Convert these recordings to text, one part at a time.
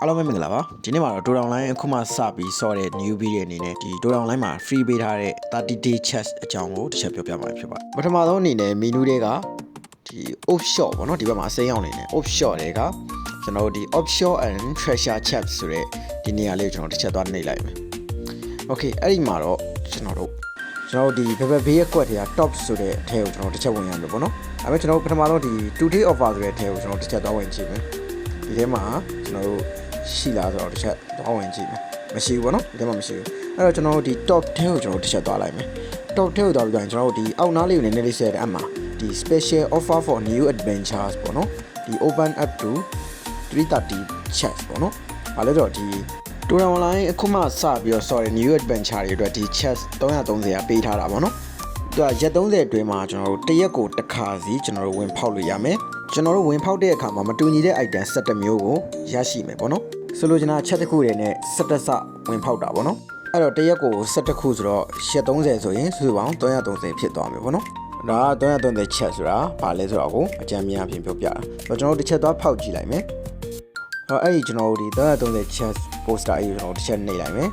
အားလုံးပဲမင်္ဂလာပါဒီနေ့မှာတော့ Dora Online အခုမှစပြီးဆော့တဲ့ new video အနေနဲ့ဒီ Dora Online မှာ free ပေးထားတဲ့30 day chess အကြောင်းကိုတစ်ချက်ပြောပြမှာဖြစ်ပါတယ်ပထမဆုံးအနေနဲ့ menu တွေကဒီ offshore ပေါ့နော်ဒီဘက်မှာအစိမ်းအောင်နေတယ် offshore တွေကကျွန်တော်တို့ဒီ offshore and treasure chest ဆိုတဲ့ဒီနေရာလေးကိုကျွန်တော်တစ်ချက်သွားနှိပ်လိုက်မယ် okay အဲ့ဒီမှာတော့ကျွန်တော်တို့ကျွန်တော်တို့ဒီဘယ်ဘယ်ဘေးရက်ကွက်တွေက top ဆိုတဲ့အထဲကိုကျွန်တော်တစ်ချက်ဝင်ရမယ်ပေါ့နော်အဲ့မဲ့ကျွန်တော်တို့ပထမဆုံးဒီ today offer ဆိုတဲ့အထဲကိုကျွန်တော်တစ်ချက်သွားဝင်ကြည့်မယ် ဒီထဲမှာကျွန်တော်တို့ရှိလားဆိုတော့တစ်ချက်သွားဝင်ကြည့်မယ်မရှိဘူးပေါ့နော်ဒီထဲမှာမရှိဘူးအဲ့တော့ကျွန်တော်တို့ဒီ top ထဲကိုကျွန်တော်တို့တစ်ချက်သွားလိုက်မယ် top ထဲကိုသွားပြီးတော့ကျွန်တော်တို့ဒီအောက်နားလေးကိုနည်းနည်းလေးဆက်တဲ့အမှာဒီ special offer for new adventures ပေါ့နော်ဒီ open up to 330 chats ပေါ့နော်ဘာလဲတော့ဒီတူရန် online အခုမှစပြီးတော့ sorry new adventure တွေအတွက်ဒီ chats 330ကပေးထားတာပေါ့နော်သူကရက်30အတွင်းမှာကျွန်တော်တို့တစ်ရက်ကိုတစ်ခါစီကျွန်တော်တို့ဝင်ဖောက်လို့ရမယ် ကျွန်တော်တို့ဝင်ဖောက်တဲ့အခါမှာမတူညီတဲ့ item 17မျိုးကိုရရှိမယ်ပေါ့နော်ဆိုလိုချင်တာ chat တစ်ခုတည်းနဲ့17စဝင်ဖောက်တာပေါ့နော်အဲ့တော့တစ်ရက်ကို17ခုဆိုတော့ရက်30ဆိုရင်စုစုပေါင်း330ဖြစ်သွားမယ်ပေါ့နော်ဒါက330 chat ဆိုတာဘာလဲဆိုတော့ကိုအကြံဉာဏ်အပြင်ပြောပြတာတော့ကျွန်တော်တို့တစ်ချက်သွားဖောက်ကြည့်လိုက်မယ်တော့အဲ့ဒီကျွန်တော်တို့ဒီ330 chat poster အရေးကျွန်တော်တို့တစ်ချက်နှိပ်လိုက်မယ်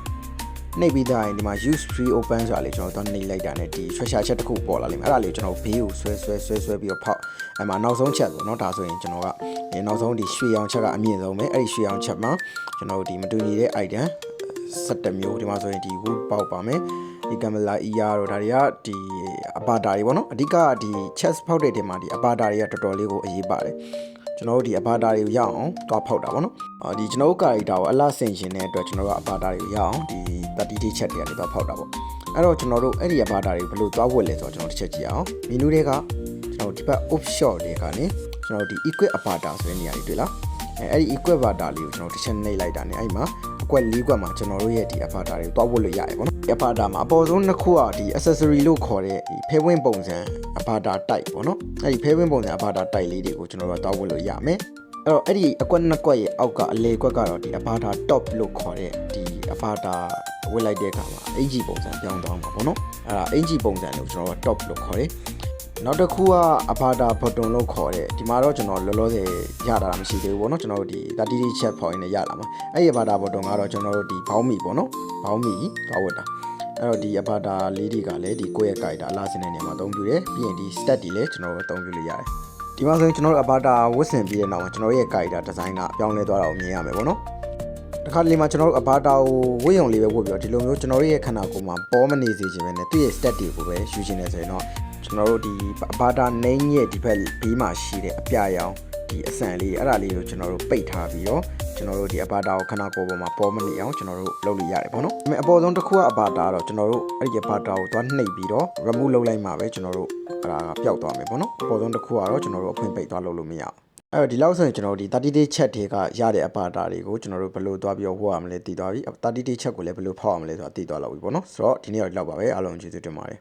နှိပ်ပြီးသားရင်ဒီမှာ use free open ဆိုတာလေးကျွန်တော်တော့နှိပ်လိုက်တာ ਨੇ ဒီ treasure ချက်တစ်ခုပေါ်လာလိမ့်မယ်အဲ့ဒါလေးကျွန်တော်ဘေးကိုဆွဲဆွဲဆွဲဆွဲပြီးတော့ဖောက်အဲ့မှာနောက်ဆုံးချက်ဆိုတော့ဒါဆိုရင်ကျွန်တော်ကနောက်ဆုံးဒီရွှေရောင်ချက်ကအမြင့်ဆုံးပဲအဲ့ဒီရွှေရောင်ချက်မှာကျွန်တော်ဒီမတူညီတဲ့ item 17မျိုးဒီမှာဆိုရင်ဒီ wood ပေါက်ပါမယ်ဒီကမလာအီယာတို့ဒါတွေကဒီအပါတာတွေပေါ့နော်အဓိကဒီ chess ဖောက်တဲ့တင်မှာဒီအပါတာတွေကတော်တော်လေးကိုအရေးပါတယ် ကျွန်တော်တို့ဒီအပါတာတွေကိုရအောင်တွားဖောက်တာပေါ့နော်အာဒီကျွန်တော်တို့ character ကိုအလားဆင်ရှင်တဲ့အတွက်ကျွန်တော်တို့ကအပါတာတွေကိုရအောင်ဒီ30 day chat တွေကနေတွားဖောက်တာပေါ့အဲ့တော့ကျွန်တော်တို့အဲ့ဒီအပါတာတွေဘယ်လိုတွားဝတ်လဲဆိုတော့ကျွန်တော်တစ်ချက်ကြည့်အောင် menu တွေကကျွန်တော်ဒီဘက် offshore တွေကနေကျွန်တော်ဒီ equip avatar ဆိုတဲ့နေရာတွေတွေ့လား အဲအဲ့ဒီ equip avatar လေးကိုကျွန်တော်တစ်ချက်နှိပ်လိုက်တာ ਨੇ အဲ့မှာအကွက်၄ကွက်မှာကျွန်တော်တို့ရဲ့ဒီ avatar တွေကိုတွားဝတ်လို့ရတယ်ပေါ့နော် avatar မှာအပေါ်ဆုံးနှစ်ခုကဒီ accessory လို့ခေါ်တဲ့ဒီဖဲဝင်းပုံစံ avatar type ပေါ့နော်အဲ့ဒီဖဲဝင်းပုံစံ avatar type လေးတွေကိုကျွန်တော်တို့တွားဝတ်လို့ရမယ်အဲ့တော့အဲ့ဒီအကွက်နှစ်ကွက်ရဲ့အောက်ကအလေကွက်ကတော့ဒီ avatar top လို့ခေါ်တဲ့ဒီ avatar ဝတ်လိုက်တဲ့အခါမှာအင်ဂျီပုံစံပြောင်းသွားမှာပေါ့နော်အဲ့ဒါအင်ဂျီပုံစံလို့ကျွန်တော်တို့ top လို့ခေါ်တယ် နောက်တစ်ခုကအဘာတာဘွန်လို့ခေါ်တဲ့ဒီမှာတော့ကျွန်တော်လောလောဆယ်ရတာမရှိသေးဘူးပေါ့နော်ကျွန်တော်တို့ဒီ30 chat ဖော်ရင်းနဲ့ရလာမှာအဲ့ဒီအဘာတာဘွန်ကတော့ကျွန်တော်တို့ဒီဘောင်းမီပေါ့နော်ဘောင်းမီသွားဝတ်တာအဲ့တော့ဒီအဘာတာလေးတွေကလည်းဒီကိုယ့်ရဲ့ character အလားစင်းတဲ့နေရာမှာအသုံးပြုတယ်ပြီးရင်ဒီ stat တွေလည်းကျွန်တော်တို့အသုံးပြုလို့ရတယ်ဒီမှာဆိုရင်ကျွန်တော်တို့အဘာတာဝတ်ဆင်ပြီးတဲ့နောက်မှာကျွန်တော်ရဲ့ character design ကပြောင်းလဲသွားတာကိုမြင်ရမယ်ပေါ့နော်တခါတလေမှာကျွန်တော်တို့အဘာတာကိုဝတ်ရုံလေးပဲဝတ်ပြီးတော့ဒီလိုမျိုးကျွန်တော်တို့ရဲ့ခန္ဓာကိုယ်မှာပေါ်မနေစေချင်ပဲနဲ့သူ့ရဲ့ stat တွေကိုပဲယူချင်နေဆိုရင်တော့ ကျွန်တော်တို့ဒီအဘာတာ name ရဲ့ဒီဘက်ဘေးမှာရှိတဲ့အပြရောင်ဒီအဆန်လေးအဲ့ဒါလေးကိုကျွန်တော်တို့ပိတ်ထားပြီးတော့ကျွန်တော်တို့ဒီအဘာတာကိုခန္ဓာကိုယ်ပေါ်မှာပေါ်မနေအောင်ကျွန်တော်တို့လုပ်လို့ရတယ်ပေါ့နော်။ဒါပေမဲ့အပေါ်ဆုံးတစ်ခုကအဘာတာကတော့ကျွန်တော်တို့အဲ့ဒီအဘာတာကိုသွားနှိပ်ပြီးတော့ remove လုပ်လိုက်မှပဲကျွန်တော်တို့အဲ့ဒါကပျောက်သွားမယ်ပေါ့နော်။အပေါ်ဆုံးတစ်ခုကတော့ကျွန်တော်တို့အဖွင့်ပိတ်သွားလုပ်လို့မရအောင်။အဲ့တော့ဒီလောက်ဆိုရင်ကျွန်တော်တို့ဒီ30 day chat တွေကရတဲ့အပါတာတွေကိုကျွန်တော်တို့ဘယ်လိုသွားပြီးတော့ဟိုရမလဲတည်သွားပြီ30 day chat ကိုလည်းဘယ်လိုဖောက်ရမလဲဆိုတာတည်သွားလောက်ပြီပေါ့နော်ဆိုတော့ဒီနေ့တော့ဒီလောက်ပါပဲအားလုံးကျေးဇူးတင်ပါတယ်